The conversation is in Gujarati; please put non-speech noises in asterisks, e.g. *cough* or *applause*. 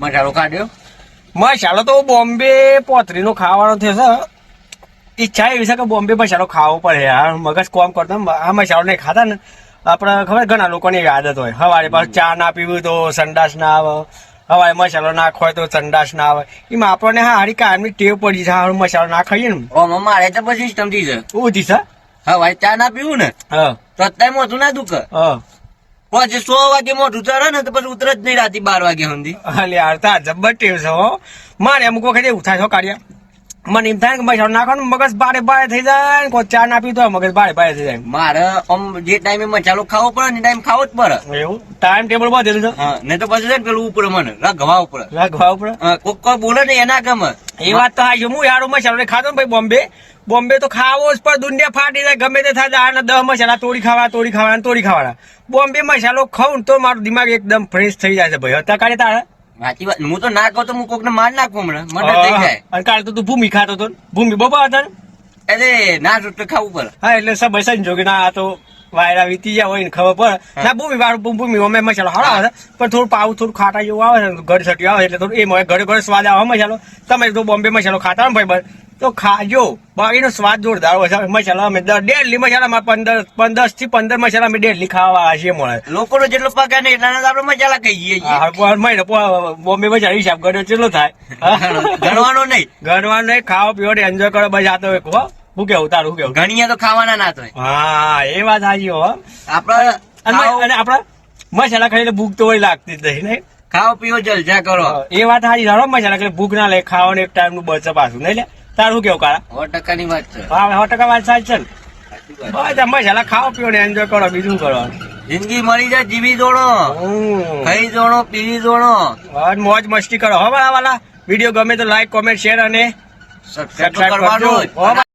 મસાલો કાઢ્યો મસાલો તો બોમ્બે પોતરીનો ખાવાનો થયો છે. ઈચ્છા એવી છે કે બોમ્બે મસાલો ખાવો પડે યાર. મગજ કોમ કરતા આ મસાલો નહીં ખાતા ને. આપણે ખબર ઘણા લોકોની એવી આદત હોય. સવારે પાછું ચા ના પીવું તો સંડાસ ના આવે. હવારે મસાલો ના હોય તો સંડાસ ના આવે. એમાં આપણને હા હારી કાયમની ટેવ પડી છે. હારું મસાલો ના ખાઈએ ને. ઓમાં મારે તો પછી સિસ્ટમ થઈ છે. ઉધી છે. હવે ચા ના પીવું ને હા. તો અત્યારે મોઢું ના દુખે. હા. પછી સો વાગે મોઢું ચડે ને તો પછી ઉતરે જ નહીં રાતે બાર વાગે સુધી. અલે યાર તાર જબ્બર ટેવ છે હો. મારે અમુક વખતે એવું થાય છો કાઢ્યા મને એમ થાય કે મસાલો નાખવાનું મગજ બારે બારે થઈ જાય ને કોઈ ચા ના પીતો મગજ બારે બારે થઈ જાય. મારે આમ જે ટાઈમે મસાલો ખાવો પડે ને ટાઈમ ખાવો જ પડે. એવું? ટાઈમ ટેબલ બધેલું છે હા નહીં તો પછી છે ને પેલું ઉપર મને રગવા ઉપર. રાખવા ઉપર? કોક કોઈ બોલે ને એના ગમે. એ વાત તો હા હું યાર મસાલો ખાતો ને ભાઈ બોમ્બે. બોમ્બે તો ખાવો જ પણ દુનિયા ફાટી જાય. ગમે તે થાય આના દહ મસાલા તોડી ખાવા તોડી ખાવાના તોડી ખાવાના. બોમ્બે મસાલો ખાઉં તો મારું દિમાગ એકદમ ફ્રેશ થઈ જાય છે ભાઈ. હતા કાલે તારે? સાચી વાત. હું તો ના કહું તો હું કોક ને માર નાખું હમણાં. મને થઈ જાય. અને કાલે તો તું ભૂમિ ખાતો હતો ભૂમિ બપા હતા ને? એટલે ના તો ખાવું પડે. હા એટલે સબ સંજો કે ના આ તો વાયરા વીતી ગયા હોય ને ખબર પડે. ના ભૂમિ વાળું ભૂમિ અમે મસાલો હારો આવે પણ થોડું પાવું થોડું ખાટા જેવું આવે ઘર સટી આવે એટલે થોડું એમ હોય. ઘરે ઘરે સ્વાદ આવે મસાલો. તમે તો બોમ્બે મસાલો ખાતા હોય ને ભાઈ તો ખાજો. બાકીનો સ્વાદ જોરદાર હોય છે. મસાલા અમે દર મસાલા માં પંદર પંદરથી પંદર મસાલા અમે ડેલી ખાવા હશે મળે લોકોનો જેટલો પગાર ને એટલા આપણે મસાલા ખાઈએ મહિને બોમ્બે બજાર હિસાબ કર્યો કેટલો થાય? ગણવાનો નહીં. *laughs* ગણવાનો નહીં ખાવા પીવો એન્જોય કરો બસ આ તો એક હો. કેવું તારું કેવું? ઘણી તો ખાવાના ના થાય હા એ વાત સાચી હો. આપડે અને આપડા મસાલા ખાઈને ભૂખ તો હોય લાગતી જ નહીં ખાઓ પીઓ જલસા કરો. એ વાત સાચી ધારો મસાલા ખાલી ભૂખ ના લે ખાવાનું એક ટાઈમનું બચે પાછું નહીં લે? તારું કેવું કાળા? સો ટકાની વાત છે. હા સો ટકા વાત સાચી છે. બસ આ મસાલા ખાઓ પીવો ને એન્જોય કરો બીજું કરો. જિંદગી મળી જાય જીવી જોડો. ખાઈ જોડો પીવી જોડો. મોજ મસ્તી કરો. હો વાળા વાલા. વીડિયો ગમે તો લાઈક કોમેન્ટ શેર અને સબસ્ક્રાઈબ કરવાનું.